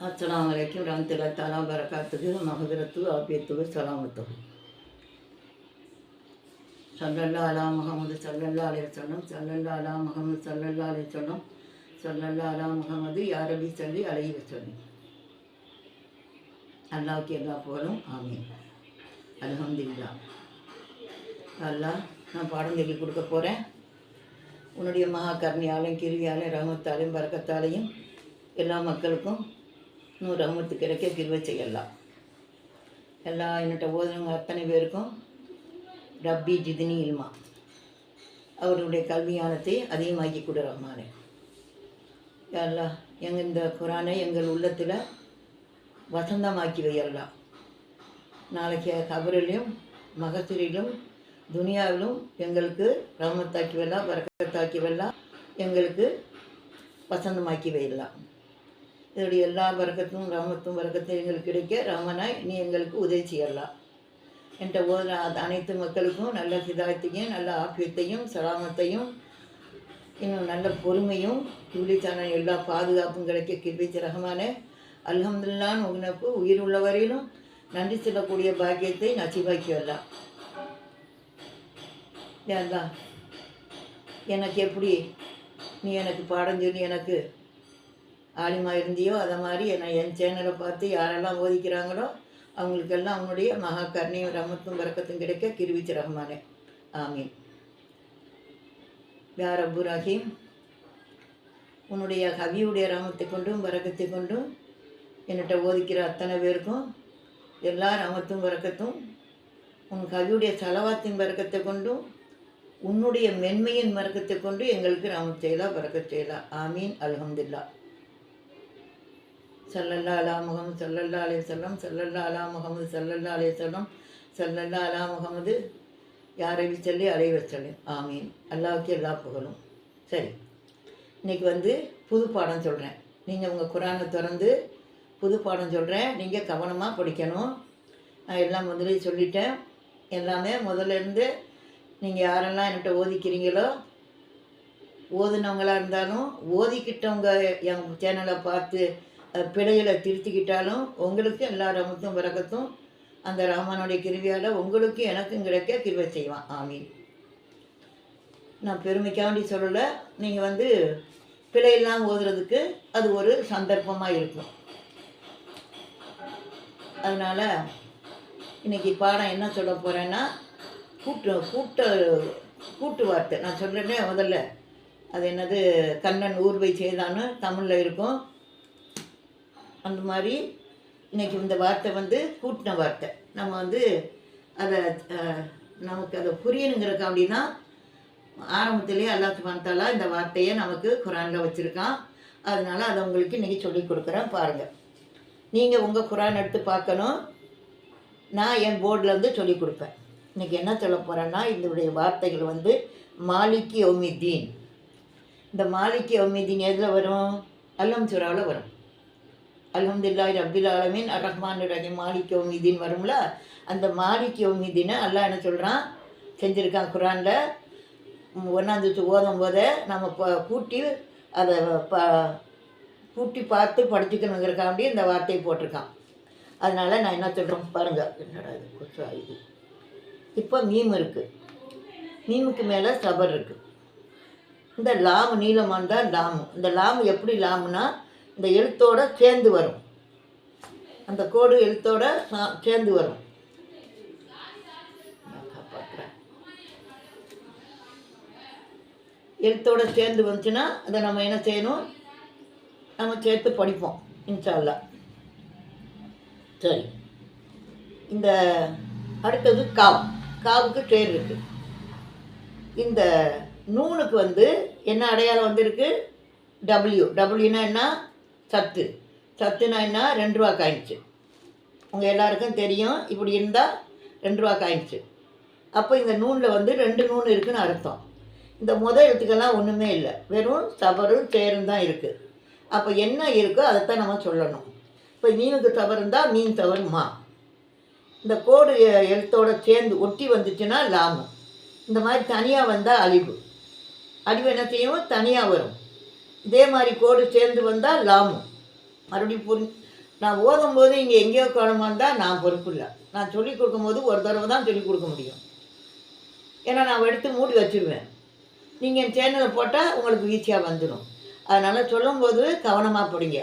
அஸ்லாம் வலைக்கும் ரஹமத்துல்லா தாலா பரகாத்துக்கு மகபிரத்து ஆபியத்துக்கு சலாமத்து சல்லல்லா அலா முகமது சல்லல்லா அலைய சொன்னோம் சல்லல்லா அலா முகமது சல்லல்லா அலைய சொன்னோம் சல்லல்லா அலா முகமது யாரபி சொல்லி அலைய சொல்லி அல்லாவுக்கு எல்லா புகழும் ஆமீன். அலமதுல்லா அல்லாஹ் நான் பாடம் சொல்லி கொடுக்க போகிறேன் உன்னுடைய மகா கருணையாலையும் கிருவியாலையும் ரகத்தாலையும் பறக்கத்தாலையும் எல்லா மக்களுக்கும் நூறு ரஹமத்து கிடைக்க கிருவை செய்யலாம் எல்லா என்னட்ட ஓதுனவங்க அத்தனை பேருக்கும் ரப்பி ஜிதினி இல்மா. அவருடைய கல்வியானத்தை அதிகமாக்கி கொடு ரஹ்மானே. எல்லா எங்கள் இந்த குரானை எங்கள் உள்ளத்தில் வசந்தமாக்கி வையலாம் நாளைக்கு கபரிலும் மகசூரிலும் துனியாவிலும் எங்களுக்கு ரமத்தாக்கி வரலாம் வரக்கத்தாக்கி வரலாம் எங்களுக்கு வசந்தமாக்கி வையலாம் இதோடைய எல்லா வரகத்தும் ரமத்தும் வரக்கத்தும் எங்களுக்கு கிடைக்க ரமனாய் நீ எங்களுக்கு உதவி செய்யலாம். என்கிட்ட ஓதுற அனைத்து மக்களுக்கும் நல்ல ஹிதாயத்தையும் நல்ல ஆக்கியத்தையும் சலாமத்தையும் இன்னும் நல்ல பொறுமையும் இவ்ளிச்சான எல்லா பாதுகாப்பும் கிடைக்க கிருபிச்ச ரஹமானே அல்ஹம்துல்லான்னு உனக்கு உயிர் உள்ள வரையிலும் நன்றி செல்லக்கூடிய பாக்கியத்தை நச்சிவாக்கி வரலாம் ஏன்டா எனக்கு எப்படி? நீ எனக்கு பாடம் சொல்லி எனக்கு ஆலிமா இருந்தியோ அதை மாதிரி என்னை என் சேனலை பார்த்து யாரெல்லாம் ஓதிக்கிறாங்களோ அவங்களுக்கெல்லாம் அவனுடைய மகா கருணையும் ரமத்தும் பறக்கத்தும் கிடைக்க கிருவிச்சு ரஹ்மானே. ஆமீன். யார் அபு ரஹீம். உன்னுடைய கவியுடைய ரமத்தை கொண்டும் பறக்கத்தை கொண்டும் என்னட்ட ஓதிக்கிற அத்தனை பேருக்கும் எல்லா ரமத்தும் பறக்கத்தும் உன் கவியுடைய செலவாத்தின் பறக்கத்தை கொண்டும் உன்னுடைய மென்மையின் மறக்கத்தை கொண்டு எங்களுக்கு ரமத் செய்யலாம் பறக்க செய்யலாம் ஆமீன். அலமதுல்லா சல்லல்லா அலா முகமது சல்லல்லா அலே செல்லம் சல்லல்லா அலா முகமது சல்லல்லா அலே செல்லம் சல்லல்லா அலா முகமது யாரை சொல்லி அலைய சொல்லி ஆமீன். அல்லாவுக்கு எல்லா புகழும். சரி. இன்னைக்கு வந்து புது பாடம் சொல்கிறேன் நீங்கள் உங்கள் குரானை திறந்து புது பாடம் சொல்கிறேன் நீங்கள் கவனமாக படிக்கணும். நான் எல்லாம் முதலே சொல்லிட்டேன். எல்லாமே முதல்ல இருந்து நீங்கள் யாரெல்லாம் என்கிட்ட ஓதிக்கிறீங்களோ ஓதுனவங்களாக இருந்தாலும் ஓதிக்கிட்டவங்க என் சேனலை பார்த்து பிழைகளை திருத்திக்கிட்டாலும் உங்களுக்கு எல்லா ரமத்தும் வரக்கத்தும் அந்த ராமனுடைய கிருவியால் உங்களுக்கு எனக்கும் கிடைக்க கிருவை செய்வான். ஆமீன். நான் பெருமைக்காண்டி சொல்லலை நீங்கள் வந்து பிழையெல்லாம் ஓதுறதுக்கு அது ஒரு சந்தர்ப்பமாக இருக்கும். அதனால் இன்னைக்கு பாடம் என்ன சொல்ல போகிறேன்னா கூட்டு கூட்ட கூட்டு வார்த்தை. நான் சொல்கிறேனே முதல்ல. அது என்னது? கண்ணன் ஊர்வை செய்தான்னு தமிழில் இருக்கும். அந்த மாதிரி இன்னைக்கு இந்த வார்த்தை வந்து கூட்டின வார்த்தை. நம்ம வந்து அதை நமக்கு அதை புரியணுங்கிறக்காண்டி அப்படின்னா ஆரம்பத்திலேயே அல்லா சுபான்தாலா இந்த வார்த்தையை நமக்கு குரானில் வச்சுருக்கான். அதனால் அதை உங்களுக்கு இன்றைக்கி சொல்லி கொடுக்குறேன் பாருங்கள் நீங்கள் உங்கள் குரான் எடுத்து பார்க்கணும். நான் என் போர்டில் வந்து சொல்லி கொடுப்பேன். இன்றைக்கி என்ன சொல்ல போகிறேன்னா இதனுடைய வார்த்தைகள் வந்து மாலிக்கி ஒமிதீன் இந்த மாலிக்கி ஒமிதீன் எதில் வரும்? அல்லம் சுறாவில் வரும். அலமதுல்லாய் அப்துல் ஆலமின். அர் ரஹ்மான் ரஹீம் மாலிக் யௌமிதீன் வரும்ல? அந்த மாலிக் யௌமிதீனை அல்லாஹ் என்ன சொல்கிறான் செஞ்சுருக்கான் குரானில் ஒன்றாந்து ஓதும் போதே நம்ம ப- கூட்டி அதை ப கூட்டி பார்த்து படிச்சுக்கணுங்கிறக்காண்டி இந்த வார்த்தையை போட்டிருக்கான். அதனால் நான் என்ன சொல்கிறேன் பாருங்கள் என்னடா இது கொச்சா இது இப்போ மீம் இருக்குது மீமுக்கு மேலே சபர் இருக்குது இந்த லாமு நீளமானதான் லாமு. இந்த லாமு எப்படி லாமுன்னா இந்த எழுத்தோட சேர்ந்து வரும். அந்த கோடு எழுத்தோட சா- சேர்ந்து வரும். எழுத்தோட சேர்ந்து வந்துச்சுன்னா அதை நம்ம என்ன செய்யணும்? நம்ம சேர்த்து படிப்போம் இன்ஷால்லா சரி. இந்த அடுத்தது காவ். காவுக்கு பேர் இருக்கு. இந்த நூனுக்கு வந்து என்ன அடையாளம் வந்திருக்கு? டபிள்யூ டபிள்யூனா என்ன? சத்து. சத்துனா என்ன? ரெண்டு ரூபா காயின்ச்சு உங்கள் எல்லாருக்கும் தெரியும். இப்படி இருந்தால் ரெண்டு ரூபா காயின்ச்சு அப்போ இந்த நூனில் வந்து ரெண்டு நூன் இருக்குன்னு அர்த்தம். இந்த முத எழுத்துக்கெல்லாம் ஒன்றுமே இல்லை. வெறும் சபரும் சேரும் தான் இருக்குது அப்போ என்ன இருக்கோ அதைத்தான் நம்ம சொல்லணும். இப்போ மீனுக்கு தவறு இருந்தால் மீன் தவறு மா இந்த கோடு எழுத்தோட சேர்ந்து ஒட்டி வந்துச்சுன்னா லாபம். இந்த மாதிரி தனியாக வந்தால் அழிவு. அழிவு என்ன செய்யும்? தனியாக வரும். இதே மாதிரி கோடு சேர்ந்து வந்தால் லாபம். மறுபடியும் புரி நான் ஓதும்போது இங்கே எங்கேயோ காணுமா இருந்தால் நான் பொறுப்பு இல்லை நான் சொல்லிக் கொடுக்கும்போது ஒரு தடவை தான் சொல்லிக் கொடுக்க முடியும். ஏன்னா நான் எடுத்து மூடி வச்சிருவேன். நீங்கள் என் சேனலை போட்டால் உங்களுக்கு ஈஸியாக வந்துடும் அதனால் சொல்லும்போது கவனமாக போடுங்க.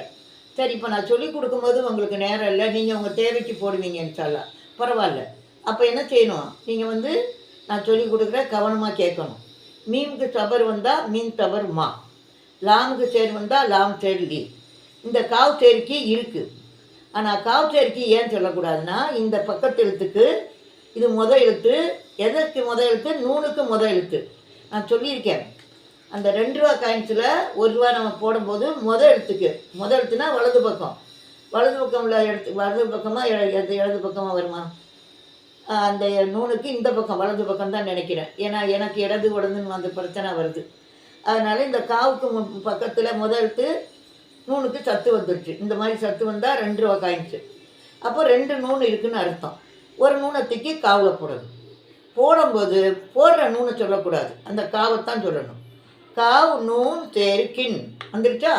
சரி இப்போ நான் சொல்லிக் கொடுக்கும்போது உங்களுக்கு நேரம் இல்லை. நீங்கள் உங்கள் தேவைக்கு போடுவீங்க சொல்லலாம் பரவாயில்ல. அப்போ என்ன செய்யணும்? நீங்கள் வந்து நான் சொல்லிக் கொடுக்குற கவனமாக கேட்கணும். மீனுக்கு தபர் வந்தால் மீன் தபர் மா. லாமுக்கு சேர் வந்தால் லாம் சேர் லீ இந்த காவ் சேர்க்கி இருக்குது ஆனால் காவ் சேர்க்கி ஏன் சொல்லக்கூடாதுன்னா இந்த பக்கத்து எழுத்துக்கு இது முத எழுத்து எதற்கு முத எழுத்து நூலுக்கு முத எழுத்து. நான் சொல்லியிருக்கேன். அந்த ரெண்டு ரூபா காயின்ஸில் ஒரு ரூபா நம்ம போடும்போது முத எழுத்துக்கு முத எழுத்துனா வலது பக்கம். வலது பக்கமில் எடுத்து வலது பக்கமாக எது இடது பக்கமாக வருமா? அந்த நூலுக்கு இந்த பக்கம் வலது பக்கம் தான் நினைக்கிறேன். ஏன்னா எனக்கு இடது உடதுன்னு அந்த பிரச்சனை வருது. அதனால் இந்த காவுக்கு பக்கத்தில் முத நூனுக்கு சத்து வந்துடுச்சு இந்த மாதிரி சத்து வந்தால் ரெண்டு ரூபா காயின்ஸு அப்போ ரெண்டு நூன் இருக்குன்னு அர்த்தம். ஒரு நூனை தூக்கி காவில் போடணும். போடும்போது போடுற நூனை சொல்லக்கூடாது. அந்த காவைத்தான் சொல்லணும். காவ் நூன் தேர் கின். வந்துருச்சா?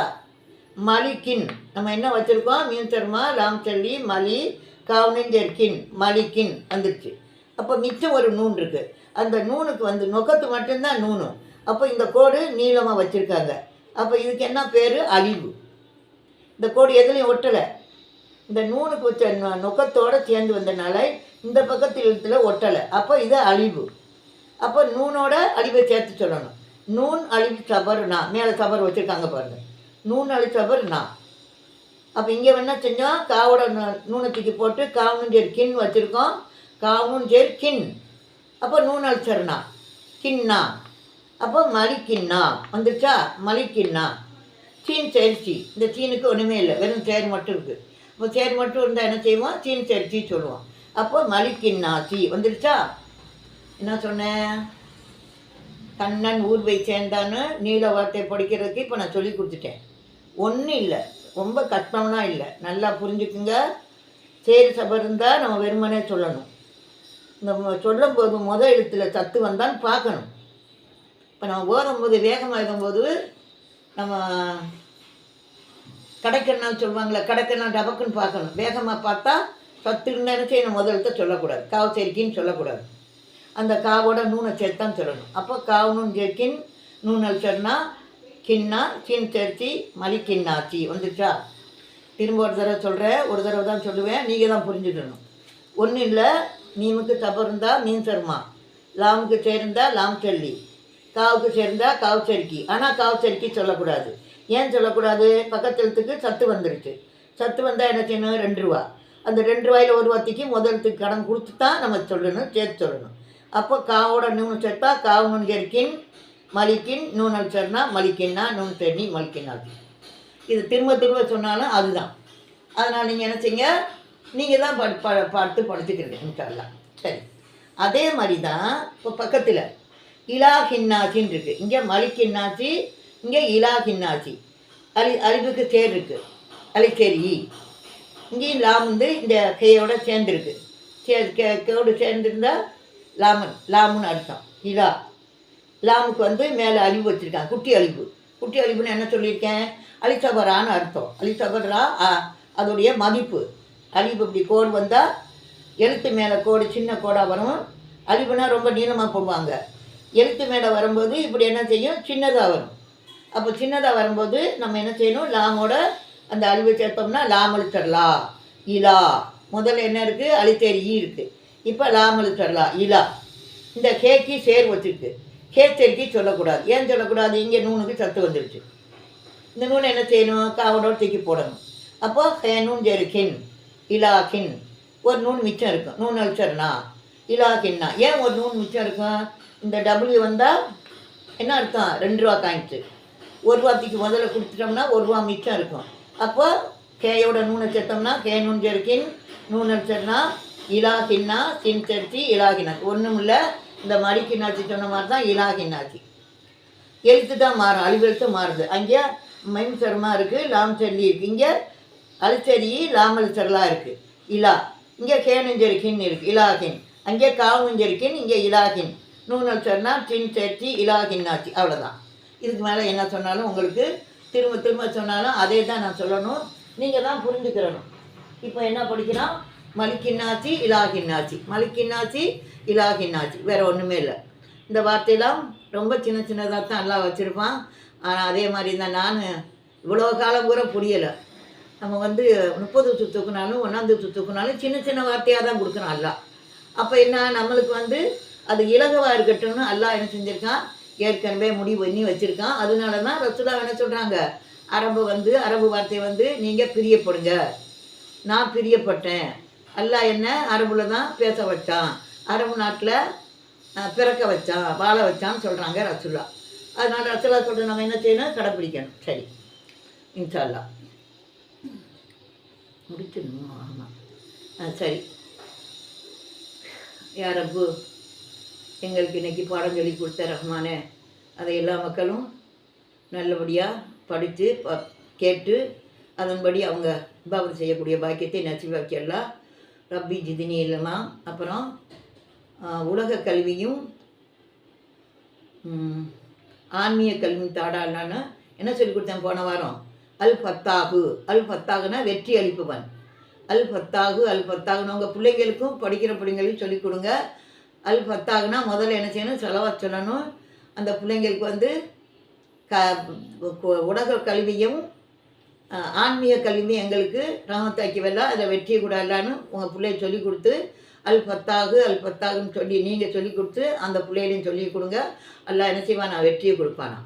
மலிக்கின் நம்ம என்ன வச்சுருக்கோம்? மீன் சர்மா சல்லி மலி காவ்னின் கின். மலிக்கின் வந்துருச்சு. அப்போ மிச்சம் ஒரு நூன் இருக்குது அந்த நூனுக்கு வந்து நொக்கத்து மட்டும்தான் நூனும் அப்போ இந்த கோடு நீளமாக வச்சுருக்காங்க. அப்போ இதுக்கு என்ன பேர்? அழிவு. இந்த கோடு எதுலேயும் ஒட்டலை. இந்த நூனுக்கு வச்ச நொ- நொக்கத்தோட சேர்ந்து வந்தனால இந்த பக்கத்து எழுத்தில் ஒட்டலை. அப்போ இது அழிவு. அப்போ நூனோட அழிவை சேர்த்து சொல்லணும். நூன் அழிவு சபர் நான் மேலே சபர் வச்சுருக்காங்க பாருங்கள் நூன் அழி சபர் நான் அப்போ இங்கே என்ன செஞ்சோம்? காவோட நூ- நூனை தூக்கி போட்டு காவனும் சேர் கின் வச்சுருக்கோம். காவனும் சேர் கின். அப்போ நூன் அழிச்சர்னா கின்னா. அப்போ மலிக்கின்னா வந்துருச்சா? மலிக்கின்னா. சீன் சேர்ச்சி. இந்த சீனுக்கு ஒன்றுமே இல்லை. வெறும் சேர் மட்டும் இருக்குது இப்போ சேர் மட்டும் இருந்தால் என்ன செய்வோம்? சீன் சேர்ச்சி சொல்லுவோம். அப்போ மலிக்கின்னா சீ. வந்துருச்சா? என்ன சொன்னேன் கண்ணன் ஊர்வை சேர்ந்தான்னு நீல வார்த்தை படிக்கிறதுக்கு இப்போ நான் சொல்லி கொடுத்துட்டேன். ஒன்றும் இல்லை. ரொம்ப கஷ்டம்னா இல்லை. நல்லா புரிஞ்சுக்குங்க. சேர் சபர் இருந்தால் நம்ம வெறுமனே சொல்லணும். இந்த சொல்லும்போது முத எழுத்துல சத்து வந்தான்னு பார்க்கணும். இப்போ நம்ம ஓதும்போது வேகமாக எழுதும்போது நம்ம கடைக்கண்ணான்னு சொல்லுவாங்களே கடைக்கண்ணா டபக்குன்னு பார்க்கணும். வேகமாக பார்த்தா சத்து இருந்தாலும் செய்யணும் முதல்த்த சொல்லக்கூடாது. காவு செருக்கின்னு சொல்லக்கூடாது. அந்த காவோட நூனை சேர்த்தான் சொல்லணும். அப்போ காவு நூன் சேர்க்கின் நூனல் சொன்னால் கிண்ணா சீன் சேர்த்தி மலிக்கின்னாச்சி வந்துச்சா திரும்ப ஒரு தடவை சொல்கிறேன் ஒரு தடவை தான் சொல்லுவேன். நீங்கள் தான் புரிஞ்சுக்கணும். ஒன்றும் இல்லை நீமுக்கு தப்பு இருந்தால் மீன் சர்மா. லாமுக்கு சேர்ந்தால் லாம் செல்லி. காவுக்கு சேர்ந்தா காவு செருக்கி. ஆனால் காவு செருக்கி சொல்லக்கூடாது. ஏன் சொல்லக்கூடாது? பக்கத்து எழுத்துக்கு சத்து வந்துடுச்சு சத்து வந்தால் என்ன செய்யணும்? ரெண்டு ரூபா. அந்த ரெண்டு ரூபாயில் ஒரு வார்த்தைக்கு முதலத்துக்கு கடன் கொடுத்து தான் நம்ம சொல்லணும் சேர்த்து சொல்லணும். அப்போ காவோட நூனு சேர்த்தா காவு நூன் மலிக்கின் நூனல் சேர்னா மலிக்கின்னா நூன் சென்னி மலிக்கின்னாது இது திரும்ப திரும்ப சொன்னாலும் அதுதான். அதனால் நீங்கள் என்ன செய்யுங்க? நீங்கள் தான் ப பார்த்து படிச்சுக்கிறீங்க இன்ஷால்லாம் சரி. அதே மாதிரி தான் இப்போ பக்கத்தில் இலா ஹின்னாச்சின்னு இருக்குது இங்கே மலிக்கின்னாச்சி இங்கே இலா ஹின்னாச்சி அலி அறிவுக்கு சேர் இருக்குது அலிச்சேரி இங்கேயும் லாம் வந்து இந்த கையோட சேர்ந்துருக்கு. சே கே- கேவோடு சேர்ந்துருந்தா லாமன் லாமுன்னு அர்த்தம். இலா. லாமுக்கு வந்து மேலே அழிவு வச்சுருக்காங்க. குட்டி அழிவு. குட்டி அழிவுன்னு என்ன சொல்லியிருக்கேன்? அலிசபரான்னு அர்த்தம். அலிசபரா அதோடைய மதிப்பு. அழிவு இப்படி கோடு வந்தால் எழுத்து மேலே கோடு சின்ன கோடாக வரும். அழிவுனா ரொம்ப நீளமாக போடுவாங்க. எழுத்து மேலே வரும்போது இப்படி என்ன செய்யும்? சின்னதாக வரும். அப்போ சின்னதாக வரும்போது நம்ம என்ன செய்யணும்? லாமோட அந்த அழிவை சேர்த்தோம்னா லாம் அழிச்சர்லா இலா. முதல்ல என்ன இருக்குது அழித்தேரி ஈ இருக்குது இப்போ லாம் அழிச்சர்லா இலா. இந்த கேக்கி சேர் வச்சுருக்கு. கேச்சரிக்கை சொல்லக்கூடாது. ஏன் சொல்லக்கூடாது? இங்கே நூனுக்கு சத்து வந்துடுச்சு இந்த நூனை என்ன செய்யணும்? காவோட தூக்கி போடணும். அப்போது ஹே நூன் ஜெரு கின் இலா கின். ஒரு நூன் மிச்சம் இருக்கும். நூன் அழிச்சர்னா. இலாகின்னா. ஏன் ஒரு நூன் மிச்சம் இருக்கும் இந்த டபுள்யூ வந்தால் என்ன அர்த்தம்? ரெண்டு ரூபா காயின்ஸு ஒரு ரூபாய்க்கு முதல்ல கொடுத்துட்டோம்னா ஒரு ரூபா மிச்சம் இருக்கும். அப்போ கேயோட நூனை சேர்த்தோம்னா கே நூன் ஜெருக்கின் நூன் அடிச்சர்னா இலாகின்னா சின் சேர்த்தி இலாகினாச்சு ஒன்றும் இல்லை. இந்த மடிக்கின்னாச்சி சொன்ன மாதிரி தான் இலாகின்னாச்சு. எழுத்து தான் மாறும். அழிவெழுத்து மாறுது. அங்கே மைம் சரமாக இருக்குது லாம் இருக்குது இங்கே அலிச்சரி லாம் இருக்குது இலா. இங்கே கேனஞ்சரிக்கின்னு இருக்குது இலாகின். அங்கே காவுஞ்சரிக்கின் இங்கே இலாகின். நூனல் சொன்னால் சின் சேர்த்தி இலாகின்னாச்சு அவ்வளோதான் இதுக்கு மேலே என்ன சொன்னாலும் உங்களுக்கு திரும்ப திரும்ப சொன்னாலும் அதே தான் நான் சொல்லணும். நீங்கள் தான் புரிஞ்சுக்கிறணும். இப்போ என்ன படிக்கிறோம் மலிக்கின்னாச்சி இலாகின்னாச்சி மலிக்கின்னாச்சி இலாகின்னாச்சி வேறு ஒன்றுமே இல்லை. இந்த வார்த்தையெல்லாம் ரொம்ப சின்ன சின்னதாக தான் எல்லாம் வச்சுருப்பான். ஆனால் அதே மாதிரி தான் நான் இவ்வளோ காலம் கூட புரியலை. நம்ம வந்து முப்பது சுத்துக்குனாலும் ஒன்றாந்து சுத்துக்குனாலும் சின்ன சின்ன வார்த்தையாக தான் கொடுக்குறோம் எல்லாம் அப்போ என்ன நம்மளுக்கு வந்து அது இலகுவாக இருக்கட்டும்னு அல்லாஹ் என்ன செஞ்சுருக்கான்? ஏற்கனவே முடிவு பண்ணி வச்சுருக்கான். அதனால தான் ரசுலா என்ன சொல்கிறாங்க அரபு வந்து அரபு வார்த்தை வந்து நீங்கள் பிரியப்படுங்க. நான் பிரியப்பட்டேன். அல்லாஹ் என்ன அரபுல தான் பேச வச்சான். அரபு நாட்டில் பிறக்க வச்சான் வாழ வச்சான்னு சொல்கிறாங்க ரசுல்லா அதனால் ரசுல்லா சொல்கிற நம்ம என்ன செய்யணும்? கடைப்பிடிக்கணும். சரி. இன்ஷா அல்லாஹ் முடிச்சிடணும்? ஆமாம் ஆ சரி. யா ரப்பு எங்களுக்கு இன்னைக்கு பாடம் சொல்லி கொடுத்த ரஹ்மானே அதை எல்லா மக்களும் நல்லபடியாக படித்து ப கேட்டு அதன்படி அவங்க பாவம் செய்யக்கூடிய பாக்கியத்தை நசிவாக்கியெல்லாம் ரப்பி ஜிதினி இல்லமா அப்புறம் உலக கல்வியும் ஆன்மீக கல்வி தாடாலான்னு என்ன சொல்லி கொடுத்தேன் போன வாரம்? அல் ஃபத்தாகு அல் ஃபத்தாகுனா வெற்றி அளிப்பவன். அல் ஃபத்தாகு அல் ஃபத்தாகுன்னு உங்கள் பிள்ளைங்களுக்கும் படிக்கிற பிள்ளைங்களையும் சொல்லிக் கொடுங்க. அல் ஃபத்தாகுனா முதல்ல என்ன செய்யணும்? செலவாக சொல்லணும். அந்த பிள்ளைங்களுக்கு வந்து க உலக கல்வியும் ஆன்மீக கல்வியும் எங்களுக்கு ராமத்தாக்கி அதில் வெற்றியை வெற்றி இல்லான்னு உங்கள் பிள்ளைய சொல்லிக் கொடுத்து அல் பத்தாகு அல் பத்தாகுன்னு சொல்லி நீங்கள் சொல்லி கொடுத்து அந்த பிள்ளைகளையும் சொல்லி கொடுங்க. எல்லாம் என்ன செய்வான்? நான் வெற்றியை கொடுப்பானா.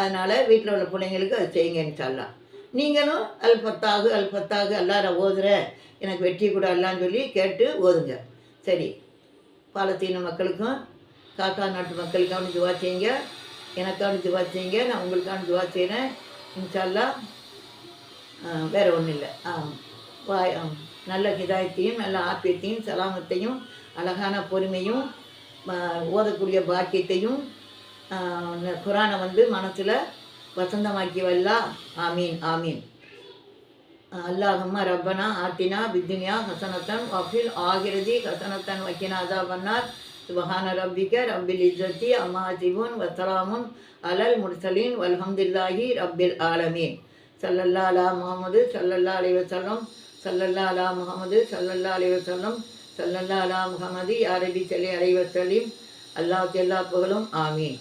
அதனால் வீட்டில் உள்ள பிள்ளைங்களுக்கு அது செய்யுங்க இன்ஷால்லா நீங்களும் அல்பத்தாகு அல்பத்தாகு அல் ஓதுற ஓதுறேன் எனக்கு வெற்றி கூட அல்லான்னு சொல்லி கேட்டு ஓதுங்க. சரி. பாலத்தீன மக்களுக்கும் காக்கா நாட்டு மக்களுக்கான துவா செய்யுங்க. எனக்கான துவா செய்யுங்க. நான் உங்களுக்கான துவா செய்கிறேன் இன்ஷால்லா வேறு வேற ஒன்றும் இல்லை. வாய் நல்ல ஹிதாயத்தையும் நல்ல ஆப்பியத்தையும் சலாமத்தையும் அழகான பொறுமையும் ஓதக்கூடிய பாக்கியத்தையும் குரானை வந்து மனசில் வசந்தமாக்கியவல்லா. ஆமீன் ஆமீன். அல்லாஹம்மா ரப்பனா ஆத்தினா பித்துனியா ஹசனத்தன் வஃபில் ஆகிரதி. ஹசனத்தன் வக்கினாதா அதாபன்னார். சுபஹான ரப்பிக்க ரப்பில் இஜத்தி அம்மா சிபுன் வசலாமுன் அலல் முர்சலீன் வல்ஹம்துல்லாஹி ரப்பில் ஆலமீன். சல்லல்லா அலா முகமது சல்லல்லா அலி வசல்லம் சல்லல்லா அலா முகமது சல்லல்லா அலி வசல்லம் சல்லல்லா அலா முகமது யாரபி சலி அலைஹி வசலீம் அல்லாஹ் எல்லா புகழும் ஆமீன்.